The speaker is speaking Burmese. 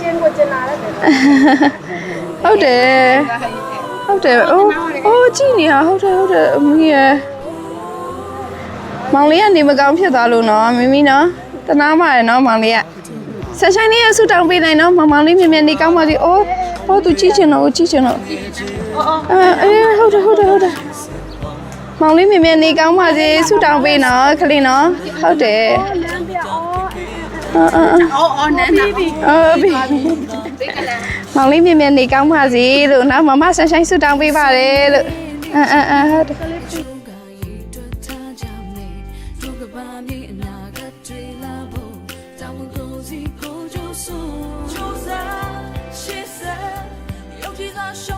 ကျင်းကိုကျင်လာတယ်ဟုတ်တယ်ဟုတ်တယ်အိုးအိုးကြည့်နေရဟုတ်တယ်ဟုတ်တယ်အမီးရမောင်လေးကနေမကောင်းဖြစ်သွားလို့နော်မမီနော်တနာပါရနော်မောင်လေးကဆက်ဆိုင်လေးရဆူတောင်းပေးနိုင်နော်မောင်မောင်လေးမြင်မြင်နေကောင်းပါစေအိုးဟောသူကြည့်ချင်တော့ကြည့်ချင်တော့အဲအေးဟုတ်တယ်ဟုတ်တယ်ဟုတ်တယ်မောင်လေးမြင်မြင်နေကောင်းပါစေဆူတောင်းပေးနော်ခလေးနော်ဟုတ်တယ်လမ်းပြအော် အာအာအာအော်အော်နန်းနာပြီအော်ဘီမောင်လေးမြင်မြင်နေကောင်းပါစေလို့နော်မမဆန်ဆိုင်ဆူတောင်းပေးပါတယ်လို့အာအာအာဟုတ်တယ်ကရေတွေ့ထားကြမယ်ဒုက္ခပါမြေအနာဂတ်တွေလာဖို့တောင်းကိုစီကိုကြိုးဆိုကြိုးစားရှေ့ဆက်ရုပ်ကြီးသာရှုံးမပေးချေပေါ်တော့ငငယ်ချင်း